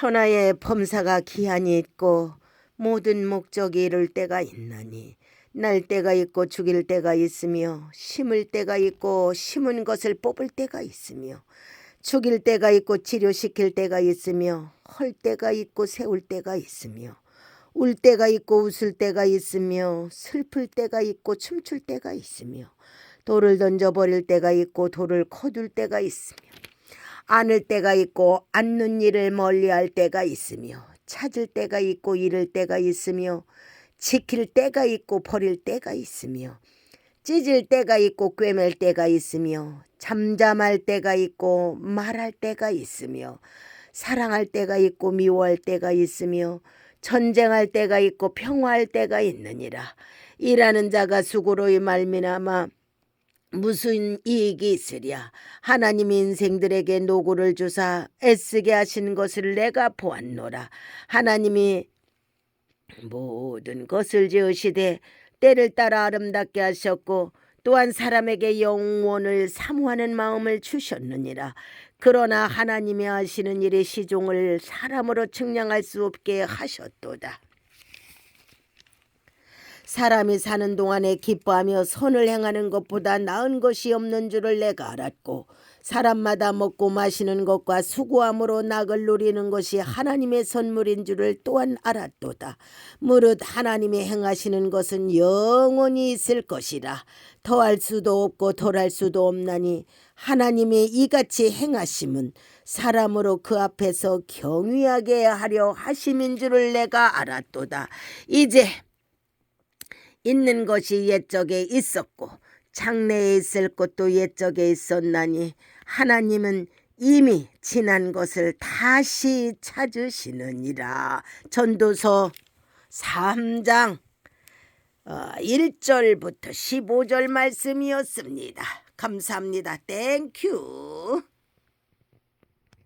천하의 범사가 기한이 있고 모든 목적이 이룰 때가 있나니 날 때가 있고 죽일 때가 있으며 심을 때가 있고 심은 것을 뽑을 때가 있으며 죽일 때가 있고 치료시킬 때가 있으며 헐 때가 있고 세울 때가 있으며 울 때가 있고 웃을 때가 있으며 슬플 때가 있고 춤출 때가 있으며 돌을 던져 버릴 때가 있고 돌을 거둘 때가 있으며 안을 때가 있고 앉는 일을 멀리할 때가 있으며 찾을 때가 있고 잃을 때가 있으며 지킬 때가 있고 버릴 때가 있으며 찢을 때가 있고 꿰맬 때가 있으며 잠잠할 때가 있고 말할 때가 있으며 사랑할 때가 있고 미워할 때가 있으며 전쟁할 때가 있고 평화할 때가 있느니라. 일하는 자가 수고로이 말미암아 무슨 이익이 있으랴? 하나님이 인생들에게 노고를 주사 애쓰게 하신 것을 내가 보았노라. 하나님이 모든 것을 지으시되 때를 따라 아름답게 하셨고 또한 사람에게 영원을 사모하는 마음을 주셨느니라. 그러나 하나님이 하시는 일의 시종을 사람으로 측량할 수 없게 하셨도다 사람이 사는 동안에 기뻐하며 선을 행하는 것보다 나은 것이 없는 줄을 내가 알았고 사람마다 먹고 마시는 것과 수고함으로 낙을 누리는 것이 하나님의 선물인 줄을 또한 알았도다. 무릇 하나님이 행하시는 것은 영원히 있을 것이라. 더할 수도 없고 덜할 수도 없나니 하나님이 이같이 행하심은 사람으로 그 앞에서 경외하게 하려 하심인 줄을 내가 알았도다. 이제 있는 것이 옛적에 있었고 장래에 있을 것도 옛적에 있었나니 하나님은 이미 지난 것을 다시 찾으시느니라. 전도서 3장 1절부터 15절 말씀이었습니다. 감사합니다. 땡큐.